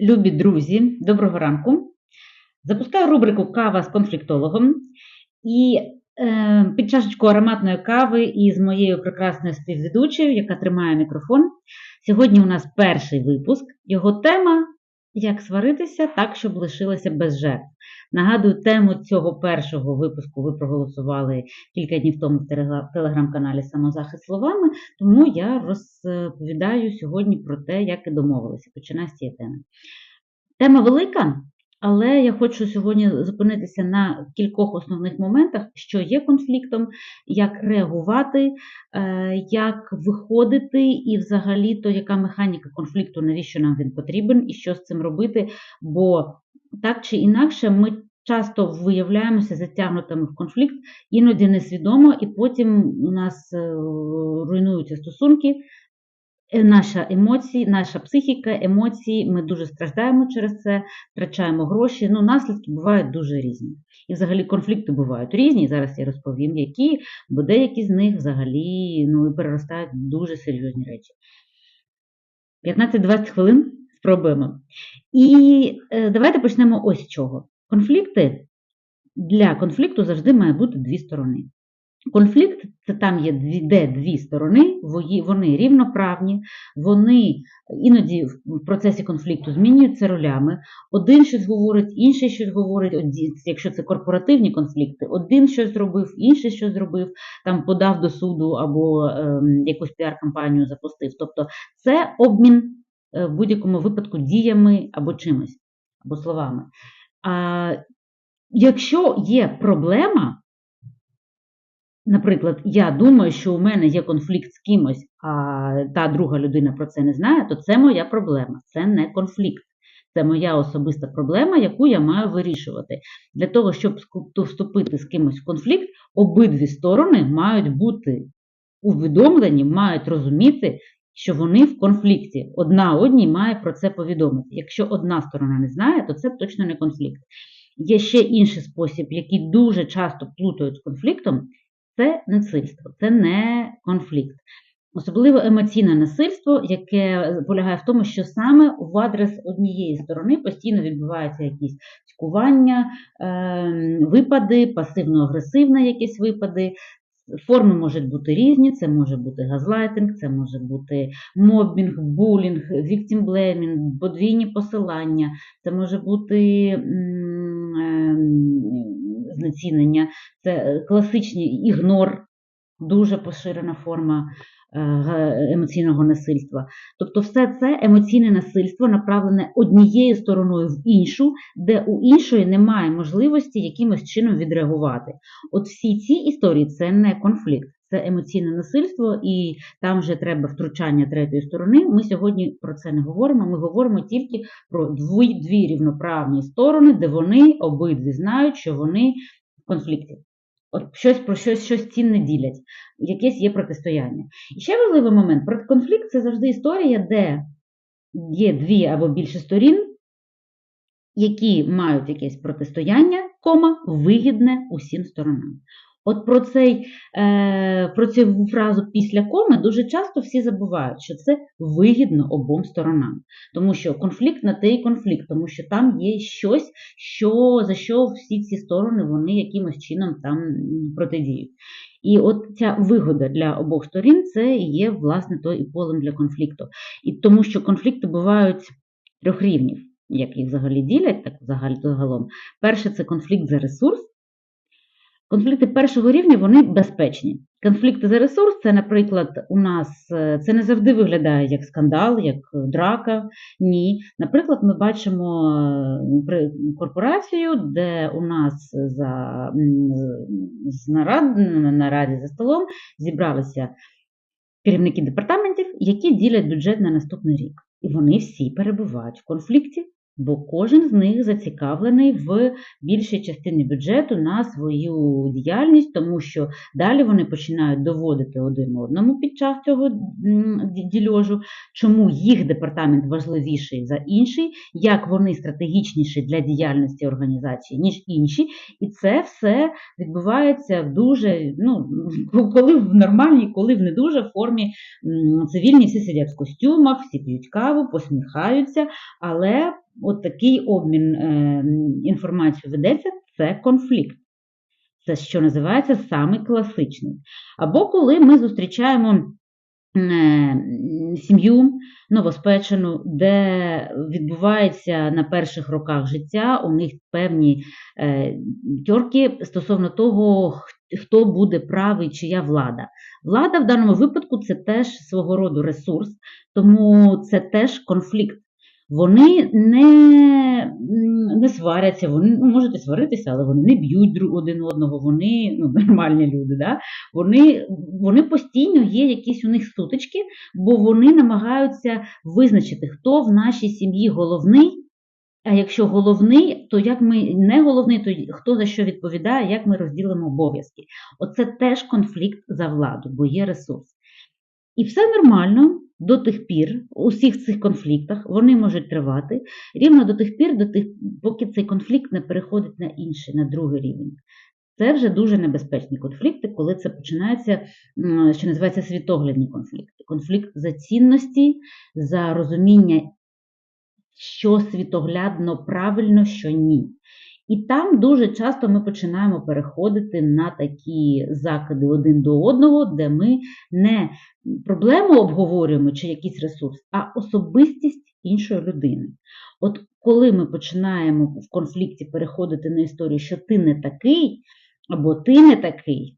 Любі друзі, доброго ранку. Запускаю рубрику Кава з конфліктологом. І е, під чашечку ароматної кави із моєю прекрасною співведучою, яка тримає мікрофон. Сьогодні у нас перший випуск. Його тема Як сваритися так, щоб лишилося без жертв. Нагадую, тему цього першого випуску ви проголосували кілька днів тому в телеграм-каналі Самозахист словами, тому я розповідаю сьогодні про те, як і домовилися. Починаю з цієї теми. Тема велика, але я хочу сьогодні зупинитися на кількох основних моментах, що є конфліктом, як реагувати, е, як виходити, і взагалі то яка механіка конфлікту, навіщо нам він потрібен, і що з цим робити. Бо так чи інакше ми часто виявляємося затягнутими в конфлікт, іноді несвідомо, і потім у нас е, руйнуються стосунки. Е, Наша емоції, наша психіка, емоції, ми дуже страждаємо через це, втрачаємо гроші. Ну, наслідки бувають дуже різні. І взагалі конфлікти бувають різні. Зараз я розповім, які, бо деякі з них взагалі ну, переростають в дуже серйозні речі. 15-20 хвилин спробуємо. І е, давайте почнемо ось чого. Конфлікти для конфлікту завжди має бути дві сторони. Конфлікт це там є дві, де дві сторони, вони рівноправні, вони іноді в процесі конфлікту змінюються ролями. Один щось говорить, інший щось говорить. Якщо це корпоративні конфлікти, один щось зробив, інший щось зробив, там подав до суду або ем, якусь піар-кампанію запустив. Тобто це обмін е, в будь-якому випадку діями або чимось, або словами. А якщо є проблема, Наприклад, я думаю, що у мене є конфлікт з кимось, а та друга людина про це не знає, то це моя проблема, це не конфлікт. Це моя особиста проблема, яку я маю вирішувати. Для того, щоб вступити з кимось в конфлікт, обидві сторони мають бути увідомлені, мають розуміти, що вони в конфлікті. Одна одній має про це повідомити. Якщо одна сторона не знає, то це точно не конфлікт. Є ще інший спосіб, який дуже часто плутають з конфліктом, це насильство, це не конфлікт. Особливо емоційне насильство, яке полягає в тому, що саме в адрес однієї сторони постійно відбуваються якісь цькування, е, випади, пасивно-агресивні якісь випади. Форми можуть бути різні, це може бути газлайтинг, це може бути мобінг, булінг, віктімблеймінг, подвійні посилання, це може бути ем, знецінення, це е, класичний ігнор, дуже поширена форма е, емоційного насильства. Тобто, все це емоційне насильство направлене однією стороною в іншу, де у іншої немає можливості якимось чином відреагувати. От всі ці історії це не конфлікт. Це емоційне насильство, і там вже треба втручання третьої сторони. Ми сьогодні про це не говоримо. Ми говоримо тільки про дві, дві рівноправні сторони, де вони обидві знають, що вони в конфлікті. От щось про щось, щось цінне ділять, якесь є протистояння. І ще важливий момент: про конфлікт це завжди історія, де є дві або більше сторін, які мають якесь протистояння, кома, вигідне усім сторонам. От про, цей, е, про цю фразу після коми дуже часто всі забувають, що це вигідно обом сторонам. Тому що конфлікт на і конфлікт, тому що там є щось, що, за що всі ці сторони вони якимось чином там протидіють. І от ця вигода для обох сторін це є власне то і полем для конфлікту. І тому що конфлікти бувають трьох рівнів, як їх взагалі ділять, так взагалі загалом. Перше це конфлікт за ресурс. Конфлікти першого рівня вони безпечні. Конфлікти за ресурс це, наприклад, у нас е, це не завжди виглядає як скандал, як драка. Ні. Наприклад, ми бачимо е, корпорацію, де у нас за нарад, на нараді за столом зібралися керівники департаментів, які ділять бюджет на наступний рік. І вони всі перебувають в конфлікті, бо кожен з них зацікавлений в більшій частині бюджету на свою діяльність, тому що далі вони починають доводити один одному під час цього дільожу, чому їх департамент важливіший за інший, як вони стратегічніші для діяльності організації, ніж інші. І це все відбувається в дуже, ну, коли в нормальній, коли в не дуже формі цивільні всі сидять в костюмах, всі п'ють каву, посміхаються, але от такий обмін е, інформацією ведеться, це конфлікт. Це, що називається, самий класичний. Або коли ми зустрічаємо е, сім'ю новоспечену, де відбувається на перших роках життя, у них певні е, тьорки стосовно того, хто буде правий, чия влада. Влада в даному випадку це теж свого роду ресурс, тому це теж конфлікт. Вони не не сваряться, вони ну, можуть і сваритися, але вони не б'ють один одного, вони ну, нормальні люди. Да? Вони вони постійно є якісь у них сутички, бо вони намагаються визначити, хто в нашій сім'ї головний. А якщо головний, то як ми не головний, то хто за що відповідає, як ми розділимо обов'язки? Оце теж конфлікт за владу, бо є ресурс. І все нормально до тих пір, у всіх цих конфліктах, вони можуть тривати рівно до тих пір, до тих, поки цей конфлікт не переходить на інший, на другий рівень. Це вже дуже небезпечні конфлікти, коли це починається, що називається світоглядні конфлікти. Конфлікт за цінності, за розуміння, що світоглядно правильно, що ні. І там дуже часто ми починаємо переходити на такі закиди один до одного, де ми не проблему обговорюємо чи якийсь ресурс, а особистість іншої людини. От коли ми починаємо в конфлікті переходити на історію, що ти не такий, або ти не такий,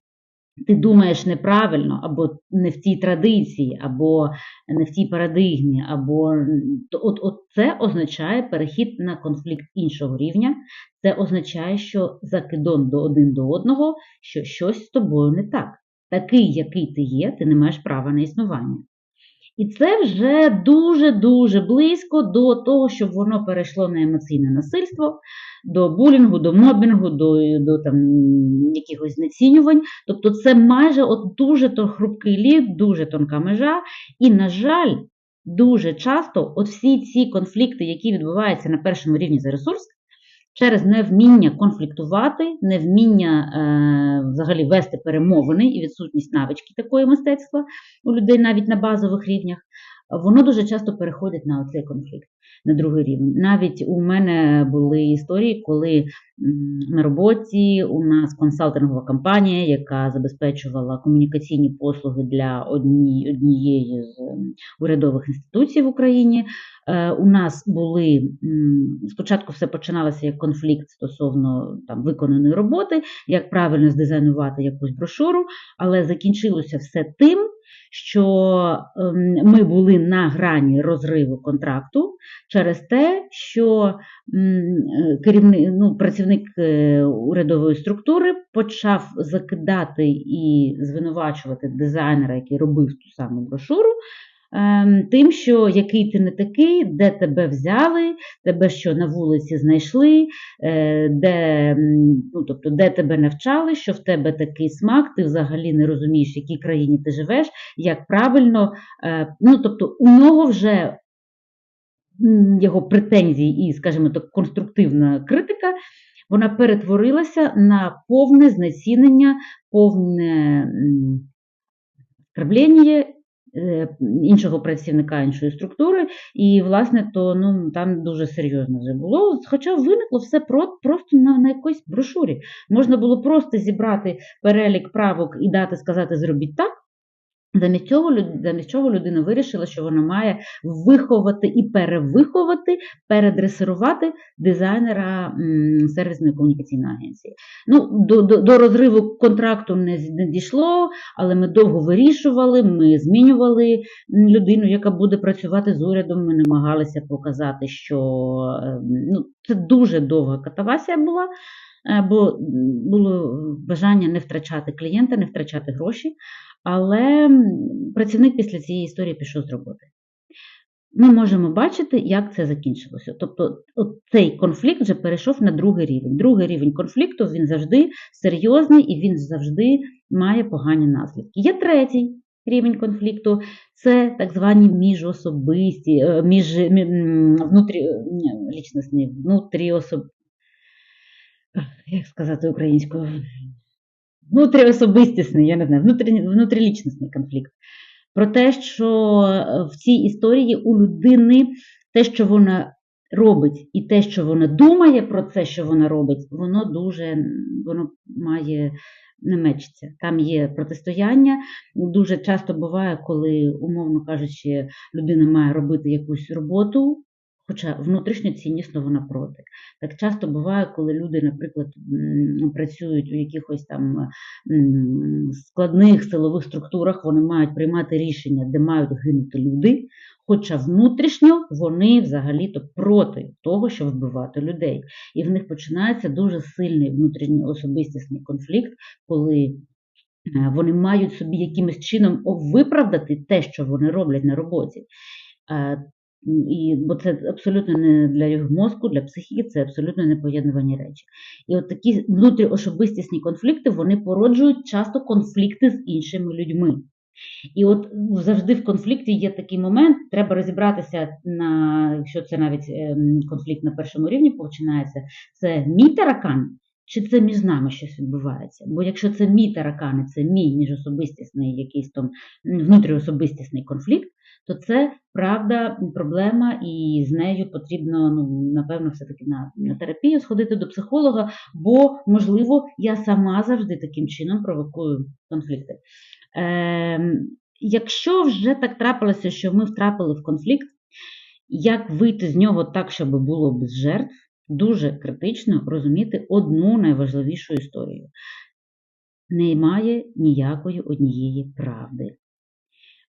ти думаєш неправильно, або не в цій традиції, або не в тій парадигмі, або от, от це означає перехід на конфлікт іншого рівня. Це означає, що закидон до один до одного, що щось з тобою не так. Такий, який ти є, ти не маєш права на існування. І це вже дуже-дуже близько до того, щоб воно перейшло на емоційне насильство, до булінгу, до мобінгу, до до там, якихось знецінювань. Тобто це майже от дуже то хрупкий лід, дуже тонка межа. І, на жаль, дуже часто от всі ці конфлікти, які відбуваються на першому рівні за ресурс, через невміння конфліктувати, невміння е, взагалі вести перемовини і відсутність навички такої мистецтва у людей навіть на базових рівнях, воно дуже часто переходить на цей конфлікт, на другий рівень. Навіть у мене були історії, коли на роботі у нас консалтингова компанія, яка забезпечувала комунікаційні послуги для однієї з урядових інституцій в Україні. Е, у нас були спочатку все починалося як конфлікт стосовно там виконаної роботи, як правильно здизайнувати якусь брошуру, але закінчилося все тим що ем, ми були на грані розриву контракту через те, що керівник, ну, працівник е, урядової структури почав закидати і звинувачувати дизайнера, який робив ту саму брошуру. Ем, тим, що який ти не такий, де тебе взяли, тебе що на вулиці знайшли, е, де ну, тобто, де тебе навчали, що в тебе такий смак, ти взагалі не розумієш, в якій країні ти живеш, як правильно. Е, ну, тобто, у нього вже його претензії і, скажімо так, конструктивна критика. Вона перетворилася на повне знецінення, повне скарблення Е, іншого працівника іншої структури, і, власне, то ну, там дуже серйозно вже було. Хоча виникло все просто на, на якоїсь брошурі. Можна було просто зібрати перелік правок і дати сказати зробіть так. Замість цього, замість чого людина вирішила, що вона має виховати і перевиховати, передресирувати дизайнера сервісної комунікаційної агенції. Ну, До до, до розриву контракту не, не дійшло, але ми довго вирішували, ми змінювали людину, яка буде працювати з урядом. Ми намагалися показати, що ем, ну, це дуже довга катавасія була. Е, бо було бажання не втрачати клієнта, не втрачати гроші. Але працівник після цієї історії пішов з роботи. Ми можемо бачити, як це закінчилося. Тобто цей конфлікт вже перейшов на другий рівень. Другий рівень конфлікту він завжди серйозний і він завжди має погані наслідки. Є третій рівень конфлікту це так звані міжособисті, е, між, внутрі, лічностні, внутріособ... як сказати українською? Внутріособистісний, я не знаю, внутрі, внутрілічностний конфлікт. Про те, що е, в цій історії у людини те, що вона робить, і те, що вона думає про це, що вона робить, воно дуже воно має не мечиться. Там є протистояння. Дуже часто буває, коли, умовно кажучи, людина має робити якусь роботу, хоча внутрішньо ціннісно вона проти. Так часто буває, коли люди, наприклад, працюють у якихось там складних силових структурах, вони мають приймати рішення, де мають гинути люди, хоча внутрішньо вони взагалі-то проти того, щоб вбивати людей. І в них починається дуже сильний внутрішній особистісний конфлікт, коли е, вони мають собі якимось чином виправдати те, що вони роблять на роботі. І, Бо це абсолютно не для його мозку, для психіки, це абсолютно непоєднувані речі. І от такі внутріособистісні конфлікти вони породжують часто конфлікти з іншими людьми. І от завжди в конфлікті є такий момент, треба розібратися на, якщо це навіть ем, конфлікт на першому рівні починається, це мій таракан, чи це між нами щось відбувається? Бо якщо це мій таракан, і це мій міжособистісний якийсь там внутріособистісний конфлікт, то це правда проблема, і з нею потрібно, ну, напевно, все-таки на, на терапію сходити до психолога, бо, можливо, я сама завжди таким чином провокую конфлікти. Е, Якщо вже так трапилося, що ми втрапили в конфлікт, як вийти з нього так, щоб було без жертв, дуже критично розуміти одну найважливішу історію. Немає ніякої однієї правди.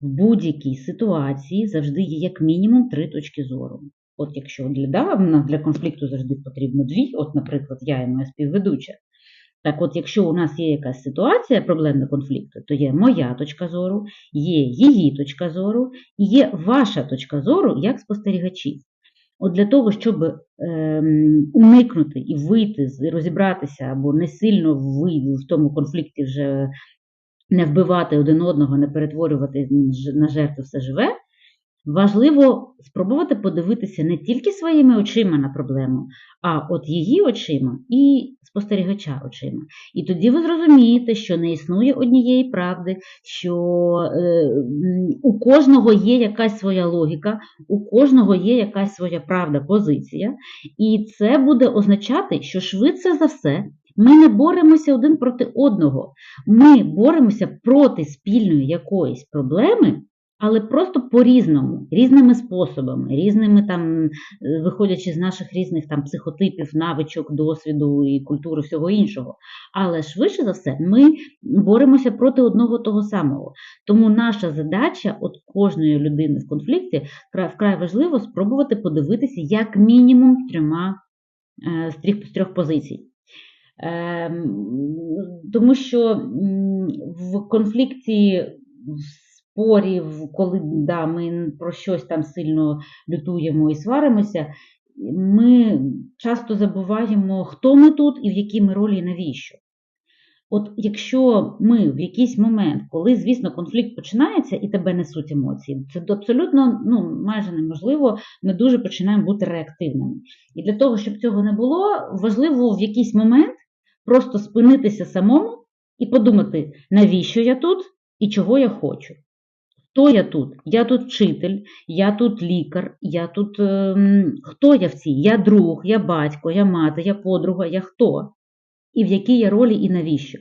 В будь-якій ситуації завжди є як мінімум три точки зору. От якщо для да, для конфлікту завжди потрібно дві, от, наприклад, я і моя співведуча, так от, якщо у нас є якась ситуація проблемна конфлікту, то є моя точка зору, є її точка зору і є ваша точка зору як спостерігачів. От для того, щоб е, уникнути і вийти, розібратися або не сильно в, в тому конфлікті вже не вбивати один одного, не перетворювати на жертву все живе, важливо спробувати подивитися не тільки своїми очима на проблему, а от її очима і спостерігача очима. І тоді ви зрозумієте, що не існує однієї правди, що е, у кожного є якась своя логіка, у кожного є якась своя правда, позиція, і це буде означати, що швидше за все. Ми не боремося один проти одного. Ми боремося проти спільної якоїсь проблеми, але просто по-різному, різними способами, різними там, виходячи з наших різних там психотипів, навичок, досвіду і культури, всього іншого. Але швидше за все, ми боремося проти одного того самого. Тому наша задача от кожної людини в конфлікті вкрай важливо спробувати подивитися як мінімум трьома е, з трьох позицій. Ем, тому що в конфлікті спорів, коли да, ми про щось там сильно лютуємо і сваримося, ми часто забуваємо, хто ми тут і в якій ми ролі і навіщо. От якщо ми в якийсь момент, коли, звісно, конфлікт починається і тебе несуть емоції, це абсолютно ну, майже неможливо, ми дуже починаємо бути реактивними. І для того, щоб цього не було, важливо в якийсь момент просто спинитися самому і подумати, навіщо я тут і чого я хочу. Хто я тут? Я тут вчитель, я тут лікар, я тут. Е, хто я в цій? Я друг, я батько, я мати, я подруга, я хто? І в якій я ролі і навіщо?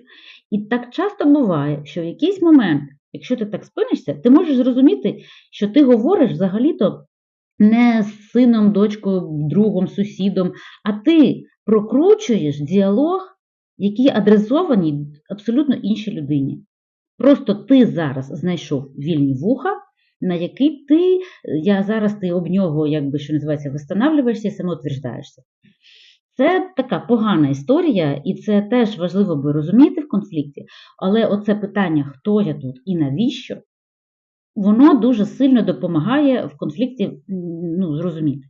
І так часто буває, що в якийсь момент, якщо ти так спинишся, ти можеш зрозуміти, що ти говориш взагалі-то не з сином, дочкою, другом, сусідом, а ти прокручуєш діалог, який адресований абсолютно іншій людині. Просто ти зараз знайшов вільні вуха, на які ти, я зараз ти об нього, якби що називається, встановлюєшся і самоутверждаєшся. Це така погана історія, і це теж важливо би розуміти в конфлікті, але оце питання, хто я тут і навіщо, воно дуже сильно допомагає в конфлікті ну, зрозуміти.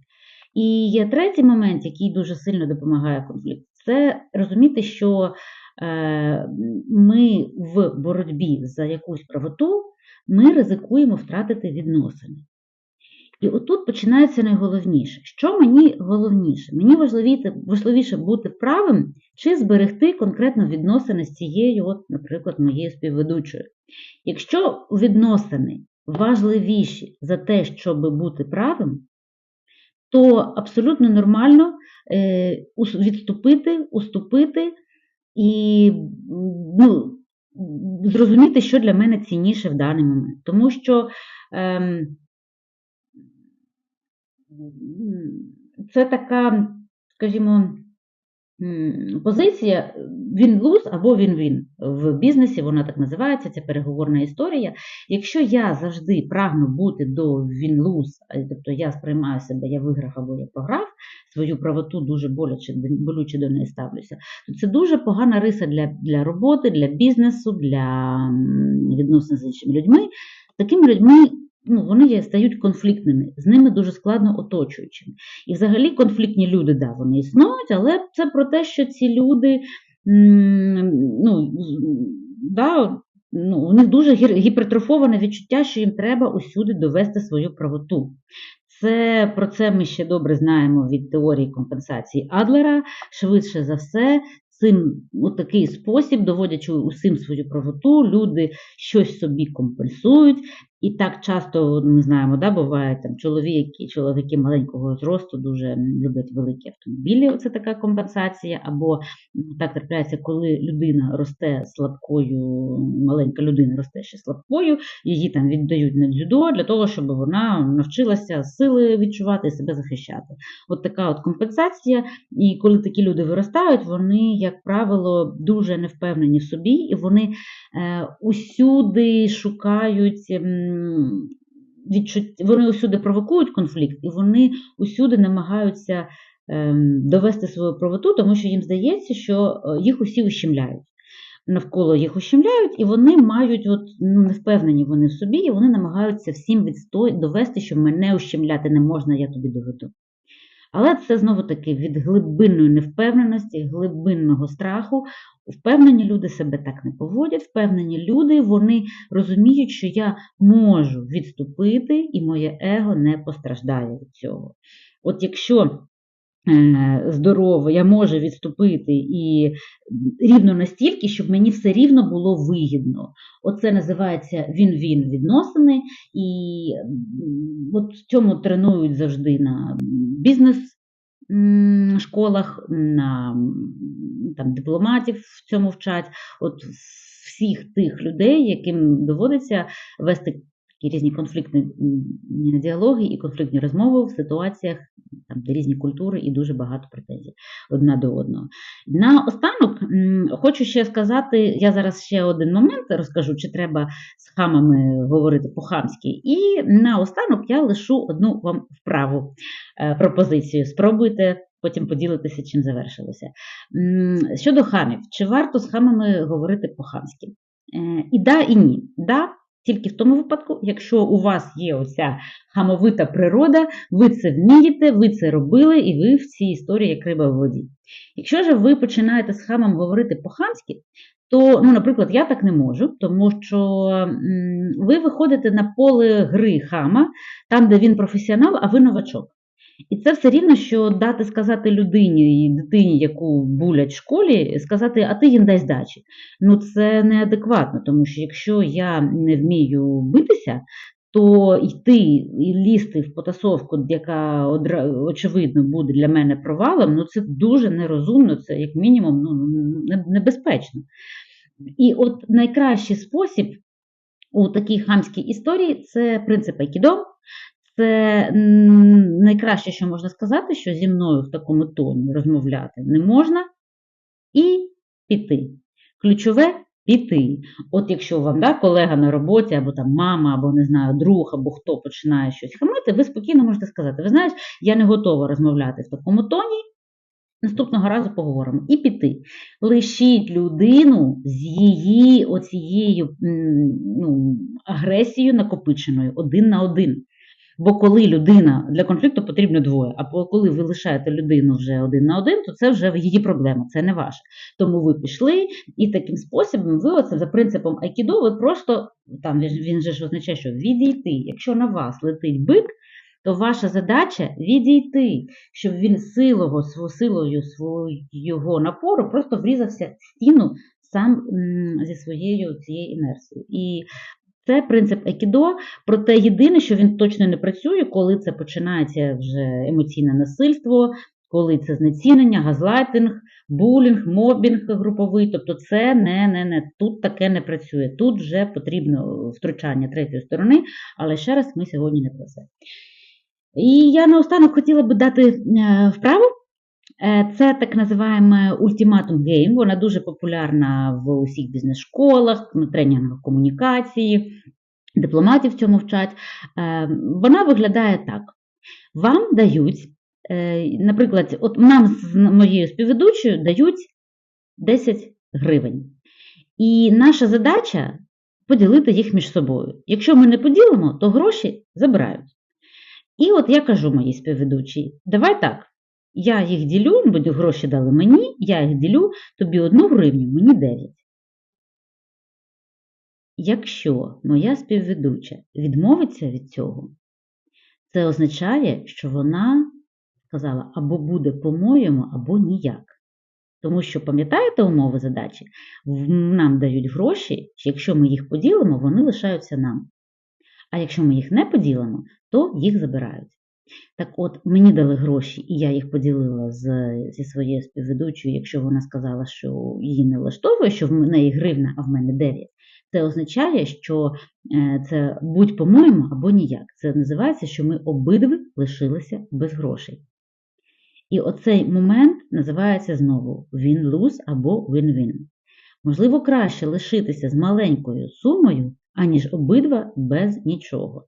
І є третій момент, який дуже сильно допомагає в конфлікті, це розуміти, що Е, ми в боротьбі за якусь правоту, ми ризикуємо втратити відносини. І отут починається найголовніше. Що мені головніше? Мені важливіше бути правим чи зберегти конкретно відносини з цією, от, наприклад, моєю співведучою. Якщо відносини важливіші за те, щоб бути правим, то абсолютно нормально е, відступити, уступити і ну, зрозуміти, що для мене цінніше в даний момент. Тому що ем, це така, скажімо, позиція він луз або він він в бізнесі, вона так називається, це переговорна історія. Якщо я завжди прагну бути до він луз, тобто я сприймаю себе, я виграв або я програв, свою правоту дуже боляче, болюче до неї ставлюся, то це дуже погана риса для, для роботи, для бізнесу, для відносин з іншими людьми. Такими людьми ну, вони є- стають конфліктними, з ними дуже складно оточуючим. І взагалі конфліктні люди, да, вони існують, але це про те, що ці люди, ну, да, ну, у них дуже гіпертрофоване відчуття, що їм треба усюди довести свою правоту. Це про це ми ще добре знаємо від теорії компенсації Адлера. Швидше за все, цим у такий спосіб, доводячи усім свою правоту, люди щось собі компенсують. І так часто ми знаємо, да, буває там чоловіки, чоловіки маленького зросту дуже люблять великі автомобілі. Це така компенсація. Або так трапляється, коли людина росте слабкою, маленька людина росте ще слабкою, її там віддають на дзюдо для того, щоб вона навчилася сили відчувати і себе захищати. От така от компенсація. І коли такі люди виростають, вони, як правило, дуже невпевнені в собі, і вони е, усюди шукають. М, Відчут... Вони усюди провокують конфлікт, і вони усюди намагаються ем, довести свою правоту, тому що їм здається, що е, їх усі ущемляють. Навколо їх ущемляють, і вони мають, от, ну, не впевнені вони в собі, і вони намагаються всім відстой... довести, що мене ущемляти не можна, я тобі доведу. Але це знову таки від глибинної невпевненості, глибинного страху. Впевнені люди себе так не поводять. Впевнені люди вони розуміють, що я можу відступити, і моє его не постраждає від цього. От якщо здорово, я можу відступити і рівно настільки, щоб мені все рівно було вигідно. Оце називається він-він відносини, і от цьому тренують завжди на бізнес. Школах на там, дипломатів в цьому вчать, от всіх тих людей, яким доводиться вести такі різні конфліктні діалоги і конфліктні розмови в ситуаціях, там, де різні культури і дуже багато претензій одна до одного. На останок хочу ще сказати, я зараз ще один момент розкажу, чи треба з хамами говорити по-хамськи. І на останок я лишу одну вам вправу е, пропозицію. Спробуйте. Потім поділитися, чим завершилося. Щодо хамів, чи варто з хамами говорити по-хамськи? Е, І да, і ні. Да, тільки в тому випадку, якщо у вас є оця хамовита природа, ви це вмієте, ви це робили, і ви в цій історії як риба в воді. Якщо ж ви починаєте з хамом говорити по-хамськи, то, ну, наприклад, я так не можу, тому що ви виходите на поле гри хама, там, де він професіонал, а ви новачок. І це все рівно, що дати сказати людині і дитині, яку булять в школі, сказати, а ти їм дай здачі. Ну це неадекватно, тому що якщо я не вмію битися, то йти і лізти в потасовку, яка очевидно буде для мене провалом, ну це дуже нерозумно, це як мінімум ну, небезпечно. І от найкращий спосіб у такій хамській історії це принцип айкідо. Це найкраще, що можна сказати, що зі мною в такому тоні розмовляти не можна, і піти. Ключове піти. От якщо вам да, колега на роботі, або там мама, або не знаю, друг, або хто починає щось хамити, ви спокійно можете сказати: ви знаєш, я не готова розмовляти в такому тоні. Наступного разу поговоримо і піти. Лишіть людину з її оцією ну, агресією накопиченою один на один. Бо коли людина для конфлікту потрібно двоє, а коли ви лишаєте людину вже один на один, то це вже її проблема, це не ваша. Тому ви пішли, і таким способом ви оце за принципом айкідо, ви просто там він, же ж означає, що відійти. Якщо на вас летить бик, то ваша задача відійти, щоб він силого, силою свого напору просто врізався в стіну сам зі своєю цією інерцією. І Це принцип Екідо, проте єдине, що він точно не працює, коли це починається вже емоційне насильство, коли це знецінення, газлайтинг, булінг, мобінг груповий. Тобто це не, не, не тут таке не працює. Тут вже потрібно втручання третьої сторони, але ще раз ми сьогодні не про це. І я наостанок хотіла би дати е, вправу. Е, Це так називаємо ультиматум гейм. Вона дуже популярна в усіх бізнес-школах, на тренінгах комунікації, дипломатів в цьому вчать. Е, Вона виглядає так: вам дають, е, наприклад, от нам з моєю співведучою дають 10 гривень. І наша задача поділити їх між собою. Якщо ми не поділимо, то гроші забирають. І от я кажу моїй співведучій: давай так. Я їх ділю, бо гроші дали мені, я їх ділю, тобі одну гривню, мені 9. Якщо моя співведуча відмовиться від цього, це означає, що вона сказала або буде по-моєму, або ніяк. Тому що, пам'ятаєте умови задачі? Нам дають гроші, якщо ми їх поділимо, вони лишаються нам. А якщо ми їх не поділимо, то їх забирають. Так от, мені дали гроші, і я їх поділила з, зі своєю співведучою, якщо вона сказала, що її не влаштовує, що в неї гривна, а в мене 9. Це означає, що е, це будь по-моєму або ніяк. Це називається, що ми обидві лишилися без грошей. І оцей момент називається знову win-lose або win-win. Можливо, краще лишитися з маленькою сумою, аніж обидва без нічого.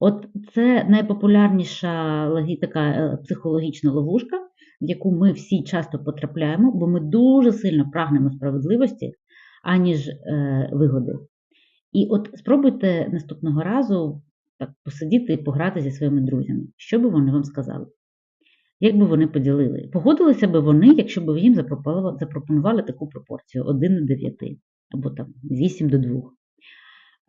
От це найпопулярніша така е, психологічна ловушка, в яку ми всі часто потрапляємо, бо ми дуже сильно прагнемо справедливості, аніж е, вигоди. І от спробуйте наступного разу так посидіти і пограти зі своїми друзями. Що би вони вам сказали? Як би вони поділили? Погодилися би вони, якщо б їм запропонували таку пропорцію 1 до 9 або там 8 до 2.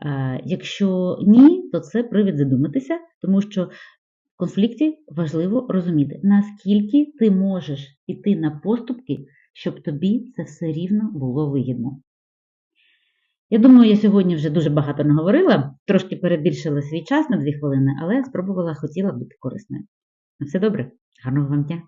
Е, Якщо ні, то це привід задуматися, тому що в конфлікті важливо розуміти, наскільки ти можеш іти на поступки, щоб тобі це все рівно було вигідно. Я думаю, я сьогодні вже дуже багато наговорила, трошки перебільшила свій час на 2 хвилини, але спробувала, хотіла бути корисною. На все добре, гарного вам дня!